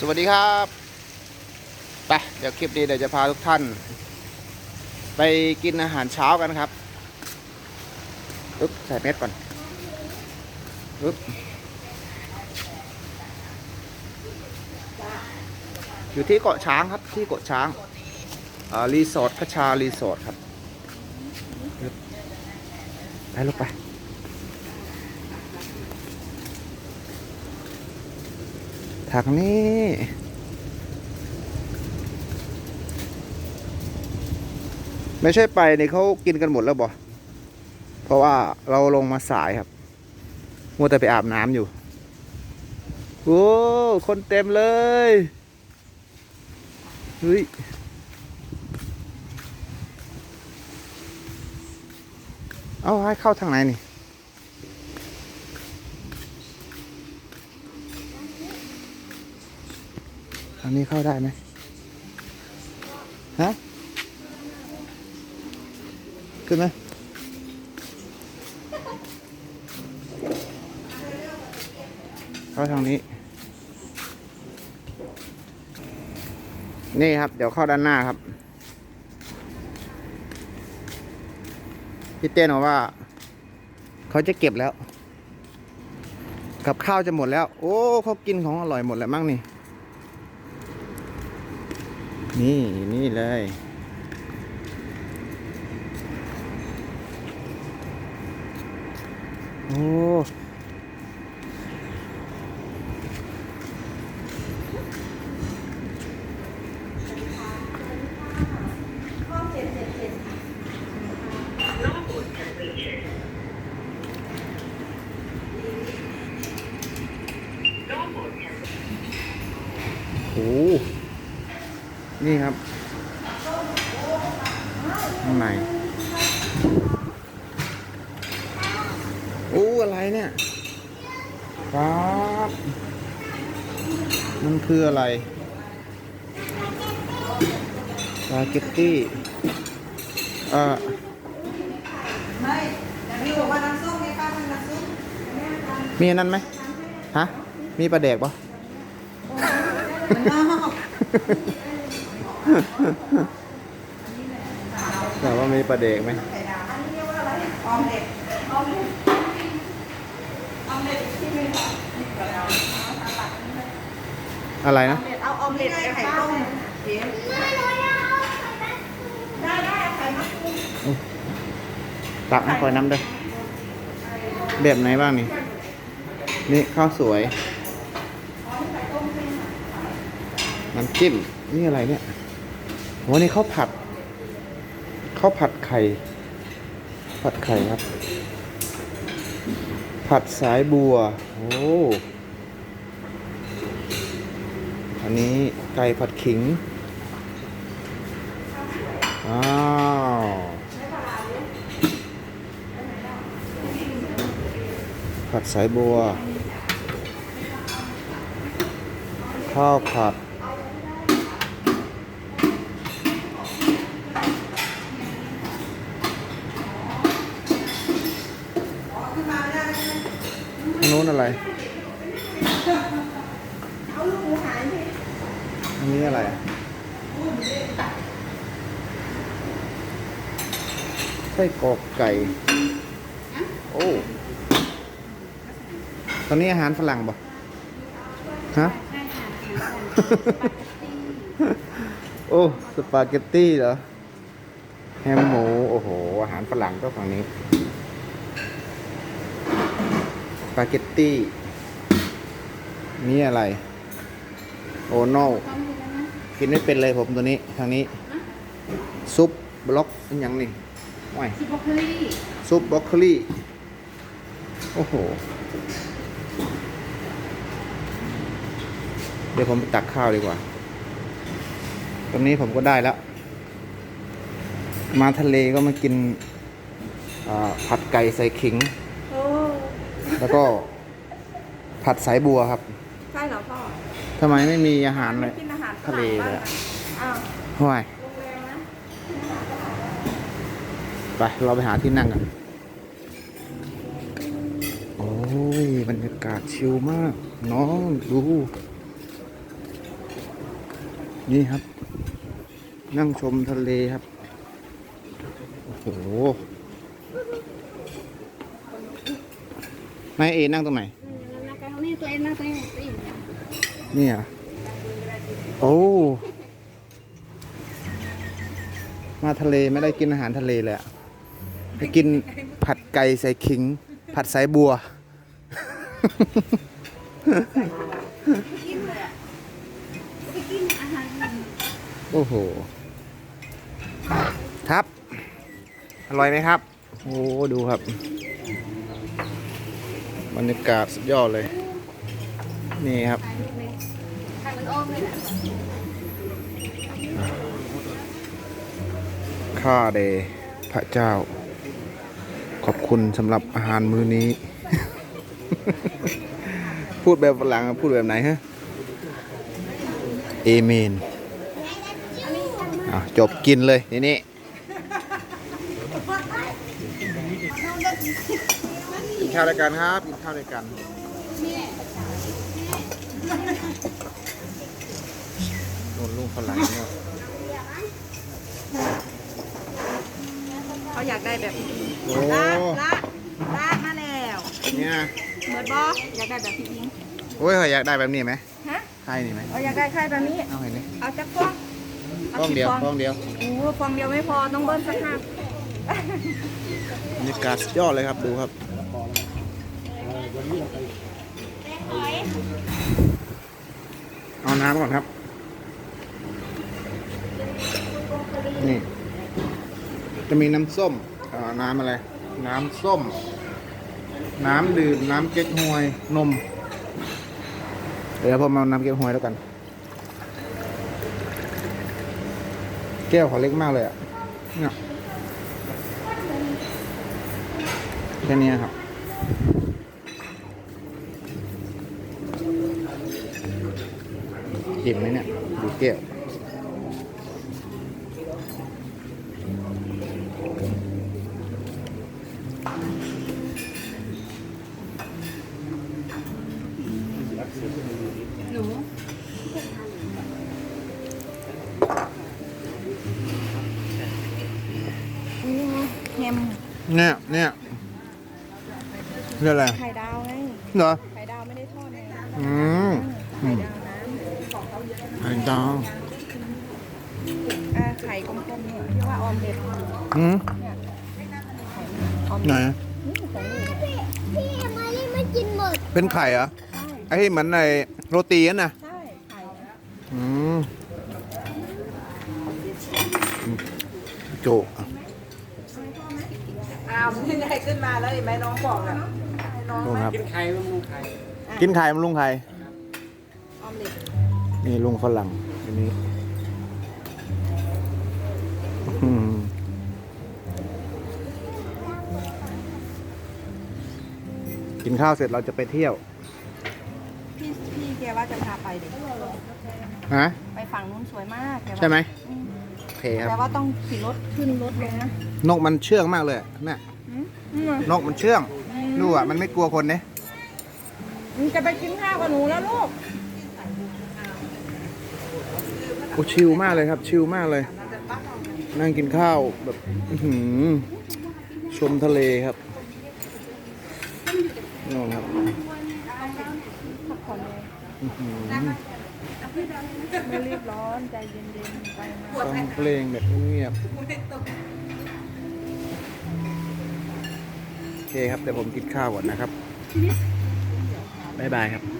สวัสดีครับไปเดี๋ยวคลิปนี้เดี๋ยวจะพาทุกท่าน ไปกินอาหารเช้ากันครับปึ๊บใส่เม็ดก่อนปึ๊บอยู่ที่เกาะช้างครับที่เกาะช้างอ่ารีสอร์ทคชารีสอร์ทครับปึ๊บไปลูกไป ทางนี้ไม่ใช่ไปเนี่ยเขากินกันหมดแล้วบ่เพราะว่าเราลงมาสายครับมัวแต่ไปอาบน้ำอยู่ โอ้ คนเต็มเลยเฮ้ยเอาให้เข้าทางไหนนี่างนี้เข้าได้ไหมฮะ ขึ้นไหมเข้าทางนี้ นี่ครับ เดี๋ยวเข้าด้านหน้าครับ พี่เต้นบอกว่า เขาจะเก็บแล้ว กับข้าวจะหมดแล้ว โอ้เขากินของอร่อยหมดแล้วมั้งนี่ นี่นี่เลย โอ้โห นี่ครับ ข้างในโอ้อะไรเนี่ยครับมันคืออะไรสปาเกตตี้เอ่อไม่แต่พี่บอกว่าน้ำส้มไงป้าเป็นน้ำส้มมีอันนั้นไหมฮะ มีปลาแดกปะ แต่ว่ามีปลาแดกไหมอันนี้เรียกว่าอะไรออมเด็ดออมเด็ดออมเด็ดที่ไม่ค่ะอะไรนะ เอาออมเด็ดกับไข่ต้มเดี๋ยวได้ได้ไข่มาปรุงตักให้คอยน้ำด้วยแบบไหนบ้างนี่ นี่ข้าวสวย น้ำจิ้ม นี่อะไรเนี่ย โหนี่ข้าวผัดข้าวผัดไข่ ผัดไข่ครับ ผัดสายบัว โอ้อันนี้ไก่ผัดขิง อ้าวผัดสายบัว ข้าวผัด ทางนู้นอะไรเอาลูกหมูหายสิอันนี้อะไรอะไส้กรอกไก่ โอ้ ตอนนี้อาหารฝรั่งบ่ฮะ โอ้ สปาเกตตี้เหรอ แฮมหมู โอ้โห อาหารฝรั่งก็ฝั่งนี้ ส ปาเกตตี้ นี่อะไร โอ้โนกินไม่เป็นเลยผมตัวนี้ ทางนี้ ซุปบล็อกเป็นหยังนี่ว้ายซิปโปคลี่ซุปบล็อกโคลี่ โอ้โห เดี๋ยวผมไปตักข้าวดีกว่า ตรงนี้ผมก็ได้แล้ว มาทะเลก็มากินอ่าผัดไก่ใส่ขิงโอ้ แล้วก็ผัดสายบัวครับ ใช่เหรอพ่อทำไมไม่มีอาหารเลยกินอาหารทะเลเลยอะอ้าวห่วยโรงแรมนะไปเราไปหาที่นั่งกัน โอ้ยบรรยากาศชิลมาก น้องดู นี่ครับ นั่งชมทะเลครับ โอ้โห นายเอนั่งตรงไหนนี่ตัวเองนะตัวเองตัวเองนี่เหรอะโอ้มาทะเลไม่ได้กินอาหารทะเลเลยอะไปกินผัดไก่ใส่ขิง ผัดสายบัว โอ้โห ครับ อร่อยไหมครับ โอ้ ดูครับ บรรยากาศสุดยอดเลย นี่ครับ ข้าเดพระเจ้า ขอบคุณสำหรับอาหารมื้อนี้ พูดแบบฝรั่งพูดแบบไหนฮะ เอเมนจบกินเลยทีนี้ นข้าวด้วยกันครับกินข้าวด้วยกันโดนลูกฝรั่งเนี่ยเขาอยากได้แบบโอ้ลาดลาดลาดมาแล้วเนี่ยเหมือนบออยากได้แบบพี่อิงโอ้ยอยากได้แบบนี้ไหมฮะให้นี่ไหมเอาอยากได้ใครแบบนี้ เอาให้นี่เอาจักฟองฟองเดียวฟองเดียวโอ้ฟองเดียวไม่พอต้องเบิ้ลสักห้าบรรยากาศสุดยอดเลยครับดูครับ เอาน้ำก่อนครับ นี่ จะมีน้ำส้มเอ่อน้ำอะไร น้ำส้ม น้ำดื่ม น้ำเก๊กฮวย นม เดี๋ยวผมเอาน้ำเก๊กฮวยแล้วกัน แก้วขาเล็กมากเลยอะเนี่ยแค่นี้ครับ อิ่มไหมเนี่ย ดูแก้วหนูแฮมเนี่ยเนี่ยเรื่องอะไรไข่ดาวไงเหรอไข่ดาวไม่ได้ทอดไงอืมอื ไข่มดาวน้ำไข่ดาวอ่าไข่กลมๆเนี่ยที่ว่าออมเด็ดอืมเนี่ยออมไหนเด็ดนี่ของหนูเนี่ยพี่มารีไม่กินหมดเป็นไข่เหรอไอ้ที่เหมือนในโรตีนั่นนะใช่ไข่อืมโจอ้าวมันยังไงขึ้นมาแล้วเห็นไหมน้องบอกอะน้องนู่นครับ กินไข่บำรุงไข่ กินไข่มันลุงไข่ออมเด็ด นี่ลุงฝรั่งอันนี้อืมกินข้าวเสร็จเราจะไปเที่ยว พี่พี่แกว่าจะพาไปเด็กฮะ ไปฝั่งนู้นสวยมากแกว่าใช่ไหมอืมโอเคคแต่รับว่าต้องขี่รถขึ้นรถลงนะนกมันเชื่องมากเลยอะน่ะอืมอืมนกมันเชื่องดูอะ มันไม่กลัวคนเนี่ย อืมจะไปกินข้าวกับหนูแล้วลูกโอ้ชิลมากเลยครับ ชิลมากเลย นั่งกินข้าวแบบหือชมทะเลครับนู่นครับไม่รีบร้อนใจเย็นๆไปฟังเพลงแบบเงียบโอเคครับเดี๋ยวผมกินข้าวก่อนนะครับบ๊ายบายครับ